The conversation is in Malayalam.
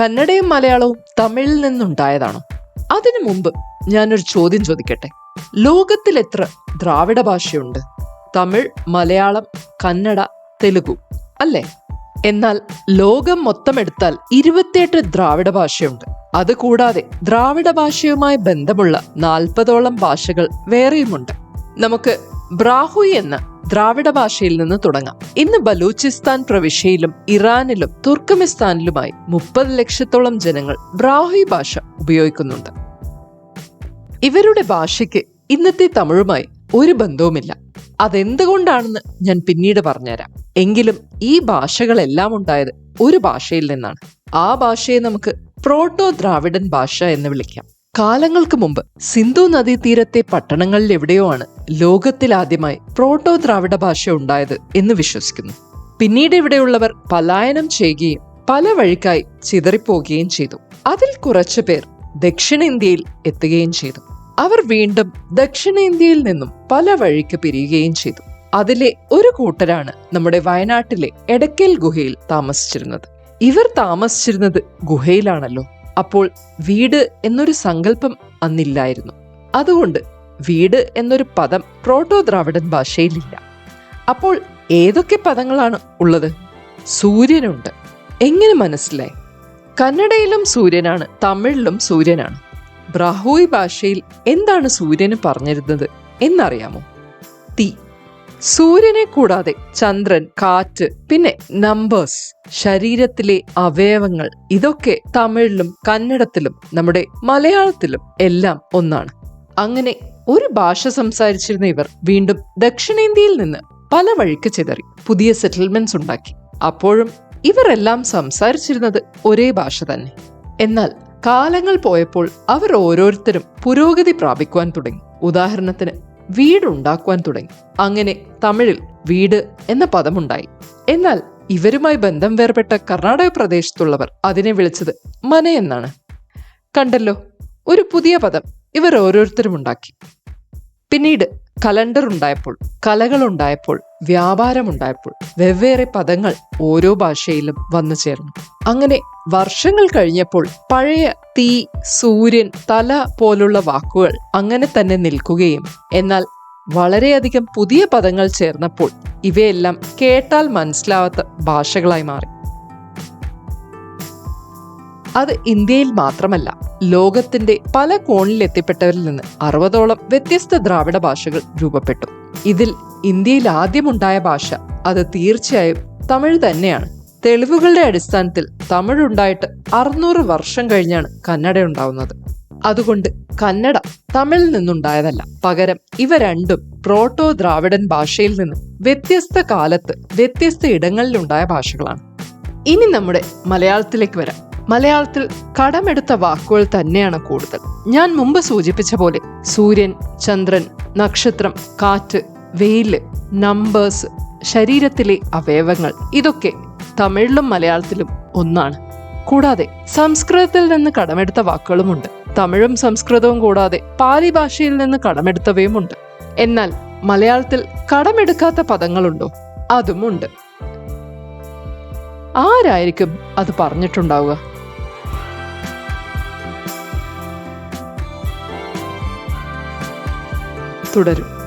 കന്നഡയും മലയാളവും തമിഴിൽ നിന്നുണ്ടായതാണ്. അതിനു മുമ്പ് ഞാനൊരു ചോദ്യം ചോദിക്കട്ടെ? ലോകത്തിൽ എത്ര ദ്രാവിഡ ഭാഷയുണ്ട്? തമിഴ് മലയാളം കന്നഡ തെലുഗു അല്ലേ? എന്നാൽ ലോകം മൊത്തം എടുത്താൽ ഇരുപത്തിയെട്ട് ദ്രാവിഡ ഭാഷയുണ്ട്. അതുകൂടാതെ ദ്രാവിഡ ഭാഷയുമായി ബന്ധമുള്ള നാൽപ്പതോളം ഭാഷകൾ വേറെയുമുണ്ട്. നമുക്ക് ബ്രാഹുയി എന്ന് ദ്രാവിഡ ഭാഷയിൽ നിന്ന് തുടങ്ങാം. ഇന്ന് ബലൂചിസ്ഥാൻ പ്രവിശ്യയിലും ഇറാനിലും തുർക്കമിസ്ഥാനിലുമായി മുപ്പത് ലക്ഷത്തോളം ജനങ്ങൾ ബ്രാഹുയി ഭാഷ ഉപയോഗിക്കുന്നുണ്ട്. ഇവരുടെ ഭാഷയ്ക്ക് ഇന്നത്തെ തമിഴുമായി ഒരു ബന്ധവുമില്ല. അതെന്തുകൊണ്ടാണെന്ന് ഞാൻ പിന്നീട് പറഞ്ഞുതരാം. എങ്കിലും ഈ ഭാഷകളെല്ലാം ഉണ്ടായത് ഒരു ഭാഷയിൽ നിന്നാണ്. ആ ഭാഷയെ നമുക്ക് പ്രോട്ടോ ദ്രാവിഡൻ ഭാഷ എന്ന് വിളിക്കാം. കാലങ്ങൾക്ക് മുമ്പ് സിന്ധു നദീതീരത്തെ പട്ടണങ്ങളിൽ എവിടെയോ ആണ് ലോകത്തിലാദ്യമായി പ്രോട്ടോ ദ്രാവിഡ ഭാഷ ഉണ്ടായത് എന്ന് വിശ്വസിക്കുന്നു. പിന്നീട് ഇവിടെയുള്ളവർ പലായനം ചെയ്യുകയും പല വഴിക്കായി ചിതറിപ്പോകുകയും ചെയ്തു. അതിൽ കുറച്ചു പേർ ദക്ഷിണേന്ത്യയിൽ എത്തുകയും ചെയ്തു. അവർ വീണ്ടും ദക്ഷിണേന്ത്യയിൽ നിന്നും പല വഴിക്ക് പിരിയുകയും ചെയ്തു. അതിലെ ഒരു കൂട്ടരാണ് നമ്മുടെ വയനാട്ടിലെ എടക്കൽ ഗുഹയിൽ താമസിച്ചിരുന്നത്. ഇവർ താമസിച്ചിരുന്നത് ഗുഹയിലാണല്ലോ. അപ്പോൾ വീട് എന്നൊരു സങ്കല്പം അന്നില്ലായിരുന്നു. അതുകൊണ്ട് വീട് എന്നൊരു പദം പ്രോട്ടോ ദ്രാവിഡൻ ഭാഷയിലില്ല. അപ്പോൾ ഏതൊക്കെ പദങ്ങളാണ് ഉള്ളത്? സൂര്യനുണ്ട്. എങ്ങനെ മനസ്സിലായി? കന്നഡയിലും സൂര്യനാണ് തമിഴിലും സൂര്യനാണ്. ബ്രാഹോയി ഭാഷയിൽ എന്താണ് സൂര്യന് പറഞ്ഞിരുന്നത് എന്നറിയാമോ? തീ. സൂര്യനെ കൂടാതെ ചന്ദ്രൻ കാറ്റ് പിന്നെ നമ്പേഴ്സ് ശരീരത്തിലെ അവയവങ്ങൾ ഇതൊക്കെ തമിഴിലും കന്നഡത്തിലും നമ്മുടെ മലയാളത്തിലും എല്ലാം ഒന്നാണ്. അങ്ങനെ ഒരു ഭാഷ സംസാരിച്ചിരുന്ന ഇവർ വീണ്ടും ദക്ഷിണേന്ത്യയിൽ നിന്ന് പല വഴിക്ക് ചിതറി പുതിയ സെറ്റിൽമെന്റ്സ് ഉണ്ടാക്കി. അപ്പോഴും ഇവരെല്ലാം സംസാരിച്ചിരുന്നത് ഒരേ ഭാഷ തന്നെ. എന്നാൽ കാലങ്ങൾ പോയപ്പോൾ അവർ ഓരോരുത്തരും പുരോഗതി പ്രാപിക്കുവാൻ തുടങ്ങി. ഉദാഹരണത്തിന് വീടുണ്ടാക്കുവാൻ തുടങ്ങി. അങ്ങനെ തമിഴിൽ വീട് എന്ന പദമുണ്ടായി. എന്നാൽ ഇവരുമായി ബന്ധം വേർപെട്ട കർണാടക പ്രദേശത്തുള്ളവർ അതിനെ വിളിച്ചത് മന എന്നാണ്. കണ്ടല്ലോ ഒരു പുതിയ പദം ഇവർ ഓരോരുത്തരും ഉണ്ടാക്കി. പിന്നീട് കലണ്ടർ ഉണ്ടായപ്പോൾ കലകൾ ഉണ്ടായപ്പോൾ വ്യാപാരം ഉണ്ടായപ്പോൾ വെവ്വേറെ പദങ്ങൾ ഓരോ ഭാഷയിലും വന്നു ചേർന്നു. അങ്ങനെ വർഷങ്ങൾ കഴിഞ്ഞപ്പോൾ പഴയ തീ സൂര്യൻ തല പോലുള്ള വാക്കുകൾ അങ്ങനെ തന്നെ നിൽക്കുകയും എന്നാൽ വളരെയധികം പുതിയ പദങ്ങൾ ചേർന്നപ്പോൾ ഇവയെല്ലാം കേട്ടാൽ മനസ്സിലാവാത്ത ഭാഷകളായി മാറി. അത് ഇന്ത്യയിൽ മാത്രമല്ല ലോകത്തിന്റെ പല കോണിൽ എത്തിപ്പെട്ടവരിൽ നിന്ന് അറുപതോളം വ്യത്യസ്ത ദ്രാവിഡ ഭാഷകൾ രൂപപ്പെട്ടു. ഇതിൽ ഇന്ത്യയിൽ ആദ്യമുണ്ടായ ഭാഷ അത് തീർച്ചയായും തമിഴ് തന്നെയാണ്. തെളിവുകളുടെ അടിസ്ഥാനത്തിൽ തമിഴ് ഉണ്ടായിട്ട് അറുന്നൂറ് വർഷം കഴിഞ്ഞാണ് കന്നഡ ഉണ്ടാവുന്നത്. അതുകൊണ്ട് കന്നഡ തമിഴിൽ നിന്നുണ്ടായതല്ല. പകരം ഇവ രണ്ടും പ്രോട്ടോ ദ്രാവിഡൻ ഭാഷയിൽ നിന്ന് വ്യത്യസ്ത കാലത്ത് വ്യത്യസ്ത ഇടങ്ങളിലുണ്ടായ ഭാഷകളാണ്. ഇനി നമ്മുടെ മലയാളത്തിലേക്ക് വരാം. മലയാളത്തിൽ കടമെടുത്ത വാക്കുകൾ തന്നെയാണ് കൂടുതൽ. ഞാൻ മുമ്പ് സൂചിപ്പിച്ച പോലെ സൂര്യൻ ചന്ദ്രൻ നക്ഷത്രം കാറ്റ് വെയിൽ നമ്പേഴ്സ് ശരീരത്തിലെ അവയവങ്ങൾ. ഇതൊക്കെ തമിഴിലും മലയാളത്തിലും ഒന്നാണ്. കൂടാതെ സംസ്കൃതത്തിൽ നിന്ന് കടമെടുത്ത വാക്കുകളുമുണ്ട്. തമിഴും സംസ്കൃതവും കൂടാതെ പാലി ഭാഷയിൽ നിന്ന് കടമെടുത്തവയുമുണ്ട്. എന്നാൽ മലയാളത്തിൽ കടമെടുക്കാത്ത പദങ്ങളുണ്ടോ? അതുമുണ്ട്. ആരായിരിക്കും അത് പറഞ്ഞിട്ടുണ്ടാവുക? തുടരും.